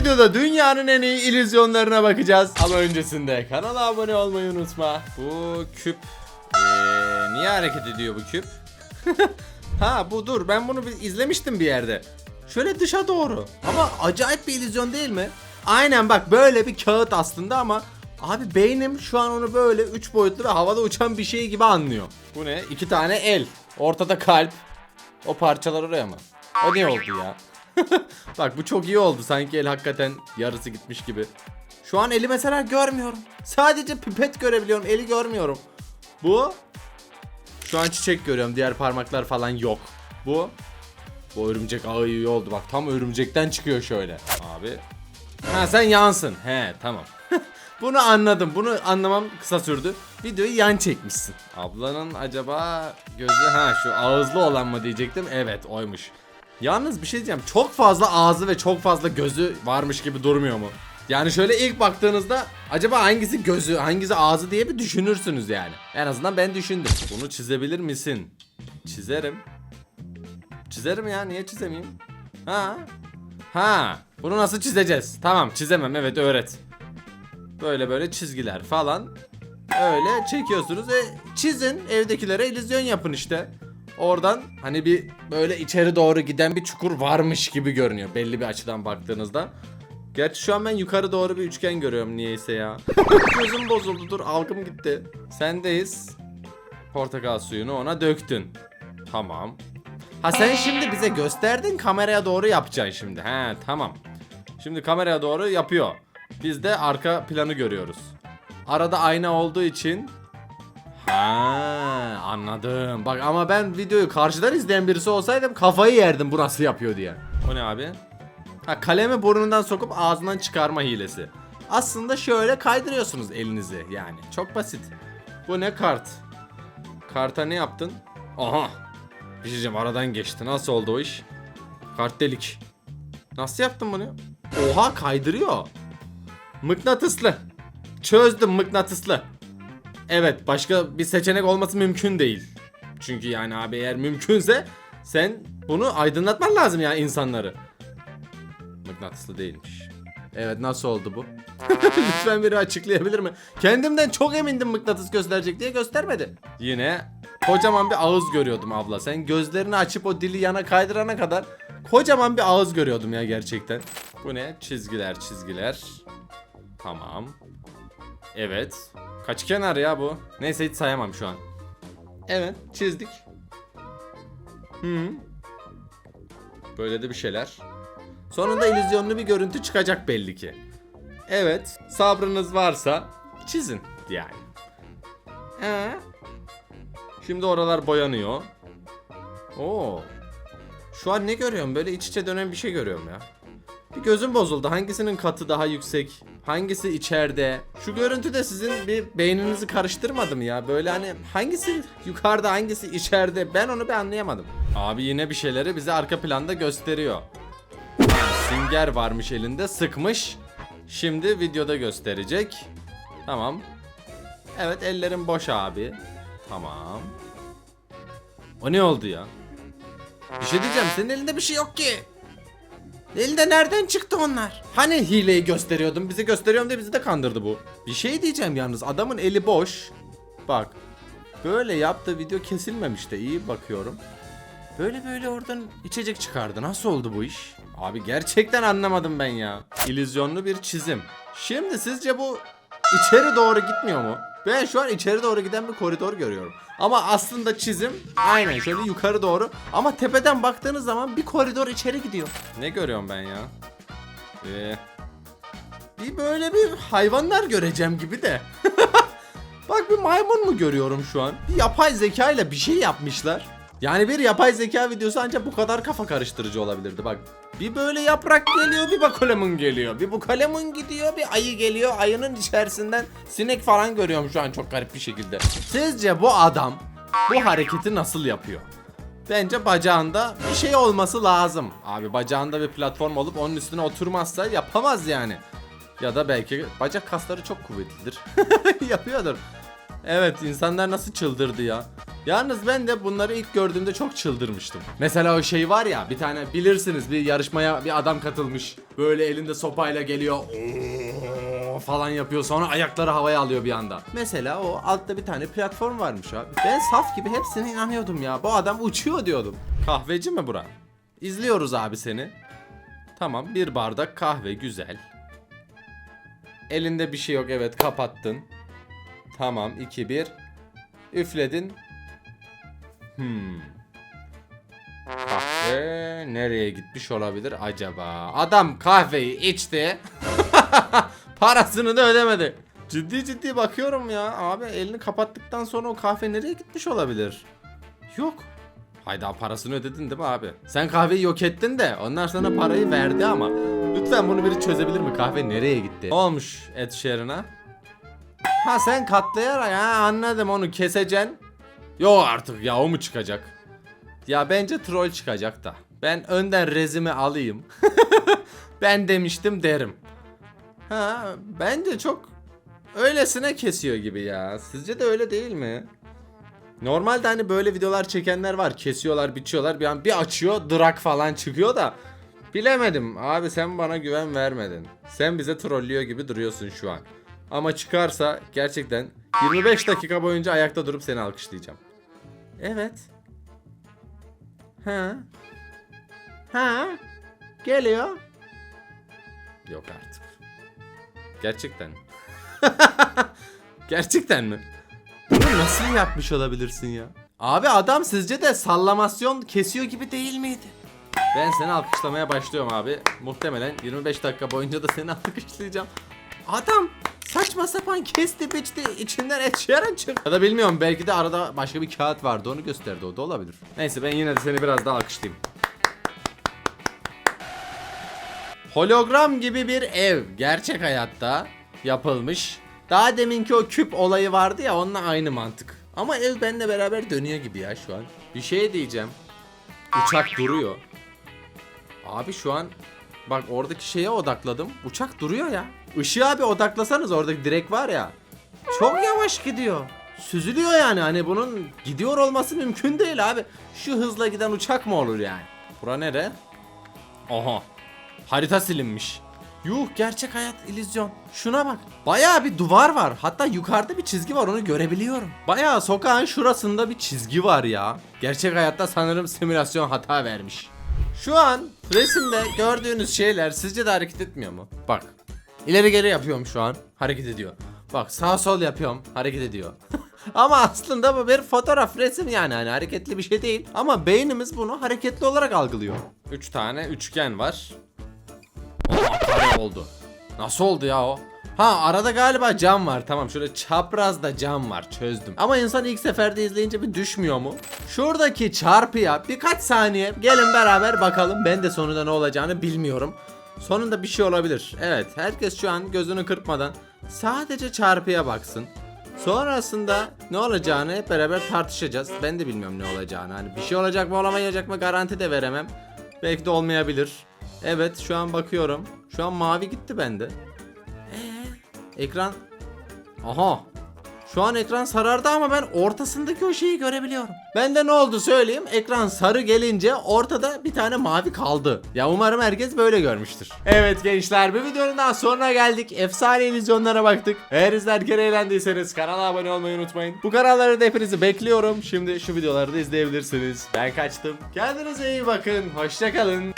videoda dünyanın en iyi illüzyonlarına bakacağız. Ama öncesinde kanala abone olmayı unutma. Bu küp eee, niye hareket ediyor bu küp? ha bu dur ben bunu bir izlemiştim bir yerde. Şöyle dışa doğru. Ama acayip bir illüzyon değil mi? Aynen bak böyle bir kağıt aslında ama abi beynim şu an onu böyle 3 boyutlu ve havada uçan bir şey gibi anlıyor. Bu ne? İki tane el. Ortada kalp. O parçalar oraya mı? O ne oldu ya? Bak bu çok iyi oldu. Sanki el hakikaten yarısı gitmiş gibi. Şu an eli mesela görmüyorum. Sadece pipet görebiliyorum. Eli görmüyorum. Bu şu an çiçek görüyorum. Diğer parmaklar falan yok. Bu bu örümcek ağı iyi oldu. Bak tam örümcekten çıkıyor şöyle. Abi. Ha sen yansın. He tamam. Bunu anladım. Bunu anlamam kısa sürdü. Videoyu yan çekmişsin. Ablanın acaba gözü ha şu ağızlı olan mı diyecektim. Evet oymuş. Yalnız bir şey diyeceğim. Çok fazla ağzı ve çok fazla gözü varmış gibi durmuyor mu? Yani şöyle ilk baktığınızda acaba hangisi gözü, hangisi ağzı diye bir düşünürsünüz yani. En azından ben düşündüm. Bunu çizebilir misin? Çizerim. Çizerim ya niye çizemeyeyim? Ha? Ha. Bunu nasıl çizeceğiz? Tamam çizemem evet öğret. Böyle böyle çizgiler falan. Öyle çekiyorsunuz ve çizin evdekilere illüzyon yapın işte. Oradan hani bir böyle içeri doğru giden bir çukur varmış gibi görünüyor belli bir açıdan baktığınızda. Gerçi şu an ben yukarı doğru bir üçgen görüyorum niyeyse ya. Gözüm bozuldu dur algım gitti. Sendeyiz. Portakal suyunu ona döktün. Tamam. Ha sen şimdi bize gösterdin kameraya doğru yapacaksın şimdi. He tamam. Şimdi kameraya doğru yapıyor. Biz de arka planı görüyoruz. Arada ayna olduğu için Ha anladım. Bak ama ben videoyu karşıdan izleyen birisi olsaydım kafayı yerdim bu nasıl yapıyor diye. O ne abi? Ha kalemi burnundan sokup ağzından çıkarma hilesi. Aslında şöyle kaydırıyorsunuz elinizi yani. Çok basit. Bu ne kart? Karta ne yaptın? Aha. Bir şey diyeceğim aradan geçti. Nasıl oldu o iş? Kart delik. Nasıl yaptın bunu? Oha kaydırıyor. Mıknatıslı. Çözdüm mıknatıslı. Evet başka bir seçenek olması mümkün değil. Çünkü yani abi eğer mümkünse sen bunu aydınlatman lazım ya insanları. Mıknatıslı değilmiş. Evet nasıl oldu bu? Lütfen biri açıklayabilir mi? Kendimden çok emindim mıknatıs gösterecek diye göstermedi. Yine kocaman bir ağız görüyordum abla. Sen gözlerini açıp o dili yana kaydırana kadar kocaman bir ağız görüyordum ya gerçekten. Bu ne? Çizgiler çizgiler. Tamam. Evet. Kaç kenar ya bu? Neyse hiç sayamam şu an. Evet çizdik. Hı. Böyle de bir şeyler. Sonunda illüzyonlu bir görüntü çıkacak belli ki. Evet, sabrınız varsa çizin yani. Ee? Şimdi oralar boyanıyor. Oo. Şu an ne görüyorum? Böyle iç içe dönen bir şey görüyorum ya. Bir gözüm bozuldu. Hangisinin katı daha yüksek? Hangisi içeride? Şu görüntü de sizin bir beyninizi karıştırmadı mı ya? Böyle hani hangisi yukarıda hangisi içeride? Ben onu bir anlayamadım. Abi yine bir şeyleri bize arka planda gösteriyor. Ha, sünger varmış elinde sıkmış. Şimdi videoda gösterecek. Tamam. Evet ellerim boş abi. Tamam. O ne oldu ya? Bir şey diyeceğim senin elinde bir şey yok ki. Elinde nereden çıktı onlar? Hani hileyi gösteriyordum bizi gösteriyorum diye bizi de kandırdı bu. Bir şey diyeceğim yalnız adamın eli boş. Bak. Böyle yaptığı video kesilmemiş de iyi bakıyorum. Böyle böyle oradan içecek çıkardı. Nasıl oldu bu iş? Abi gerçekten anlamadım ben ya. İllüzyonlu bir çizim. Şimdi sizce bu içeri doğru gitmiyor mu? Ben şu an içeri doğru giden bir koridor görüyorum. Ama aslında çizim aynen şöyle yukarı doğru. Ama tepeden baktığınız zaman bir koridor içeri gidiyor. Ne görüyorum ben ya? Ee, bir böyle bir hayvanlar göreceğim gibi de. Bak bir maymun mu görüyorum şu an? Bir yapay zeka ile bir şey yapmışlar. Yani bir yapay zeka videosu ancak bu kadar kafa karıştırıcı olabilirdi. Bak bir böyle yaprak geliyor bir bakalemun geliyor. Bir bu kalemun gidiyor bir ayı geliyor. Ayının içerisinden sinek falan görüyorum şu an çok garip bir şekilde. Sizce bu adam bu hareketi nasıl yapıyor? Bence bacağında bir şey olması lazım. Abi bacağında bir platform olup onun üstüne oturmazsa yapamaz yani. Ya da belki bacak kasları çok kuvvetlidir. Yapıyordur. Evet insanlar nasıl çıldırdı ya. Yalnız ben de bunları ilk gördüğümde çok çıldırmıştım. Mesela o şey var ya bir tane bilirsiniz bir yarışmaya bir adam katılmış. Böyle elinde sopayla geliyor. Falan yapıyor sonra ayakları havaya alıyor bir anda. Mesela o altta bir tane platform varmış abi. Ben saf gibi hepsine inanıyordum ya. Bu adam uçuyor diyordum. Kahveci mi bura? İzliyoruz abi seni. Tamam bir bardak kahve güzel. Elinde bir şey yok evet kapattın. Tamam 2-1. Üfledin. Hmm. Kahve nereye gitmiş olabilir acaba? Adam kahveyi içti. Parasını da ödemedi. Ciddi ciddi bakıyorum ya. Abi elini kapattıktan sonra o kahve nereye gitmiş olabilir? Yok. Hayda parasını ödedin değil mi abi? Sen kahveyi yok ettin de onlar sana parayı verdi ama. Lütfen bunu biri çözebilir mi? Kahve nereye gitti? Ne olmuş Ed Sheeran'a? Ha sen katlayarak ya anladım onu keseceksin. Yok artık ya o mu çıkacak? Ya bence troll çıkacak da. Ben önden rezimi alayım. ben demiştim derim. Ha bence çok öylesine kesiyor gibi ya. Sizce de öyle değil mi? Normalde hani böyle videolar çekenler var. Kesiyorlar, biçiyorlar. Bir an bir açıyor, drak falan çıkıyor da. Bilemedim. Abi sen bana güven vermedin. Sen bize trollüyor gibi duruyorsun şu an. Ama çıkarsa gerçekten 25 dakika boyunca ayakta durup seni alkışlayacağım. Evet. Ha. Ha. Geliyor. Yok artık. Gerçekten. Gerçekten mi? Bunu nasıl yapmış olabilirsin ya? Abi adam sizce de sallamasyon kesiyor gibi değil miydi? Ben seni alkışlamaya başlıyorum abi. Muhtemelen 25 dakika boyunca da seni alkışlayacağım. Adam saçma sapan kesti biçti içinden et şeran çık. Ya da bilmiyorum belki de arada başka bir kağıt vardı onu gösterdi o da olabilir. Neyse ben yine de seni biraz daha alkışlayayım. Hologram gibi bir ev gerçek hayatta yapılmış. Daha deminki o küp olayı vardı ya onunla aynı mantık. Ama ev benimle beraber dönüyor gibi ya şu an. Bir şey diyeceğim. Uçak duruyor. Abi şu an bak oradaki şeye odakladım. Uçak duruyor ya. Işığa bir odaklasanız oradaki direk var ya. Çok yavaş gidiyor. Süzülüyor yani hani bunun gidiyor olması mümkün değil abi. Şu hızla giden uçak mı olur yani? Bura nere? Aha. Harita silinmiş. Yuh gerçek hayat illüzyon. Şuna bak. Bayağı bir duvar var. Hatta yukarıda bir çizgi var onu görebiliyorum. Bayağı sokağın şurasında bir çizgi var ya. Gerçek hayatta sanırım simülasyon hata vermiş. Şu an resimde gördüğünüz şeyler sizce de hareket etmiyor mu? Bak. İleri geri yapıyorum şu an. Hareket ediyor. Bak sağ sol yapıyorum. Hareket ediyor. Ama aslında bu bir fotoğraf resim yani hani hareketli bir şey değil. Ama beynimiz bunu hareketli olarak algılıyor. 3 tane üçgen var. Oha kare oldu. Nasıl oldu ya o? Ha arada galiba cam var tamam şöyle çaprazda cam var çözdüm. Ama insan ilk seferde izleyince bir düşmüyor mu? Şuradaki çarpıya birkaç saniye gelin beraber bakalım. Ben de sonunda ne olacağını bilmiyorum. Sonunda bir şey olabilir. Evet herkes şu an gözünü kırpmadan sadece çarpıya baksın. Sonrasında ne olacağını hep beraber tartışacağız. Ben de bilmiyorum ne olacağını. Hani bir şey olacak mı olamayacak mı garanti de veremem. Belki de olmayabilir. Evet şu an bakıyorum. Şu an mavi gitti bende. Ee, ekran Aha. Şu an ekran sarardı ama ben ortasındaki o şeyi görebiliyorum. Ben de ne oldu söyleyeyim. Ekran sarı gelince ortada bir tane mavi kaldı. Ya umarım herkes böyle görmüştür. Evet gençler bir videonun daha sonuna geldik. Efsane illüzyonlara baktık. Eğer izlerken eğlendiyseniz kanala abone olmayı unutmayın. Bu kanalları da hepinizi bekliyorum. Şimdi şu videoları da izleyebilirsiniz. Ben kaçtım. Kendinize iyi bakın. Hoşçakalın.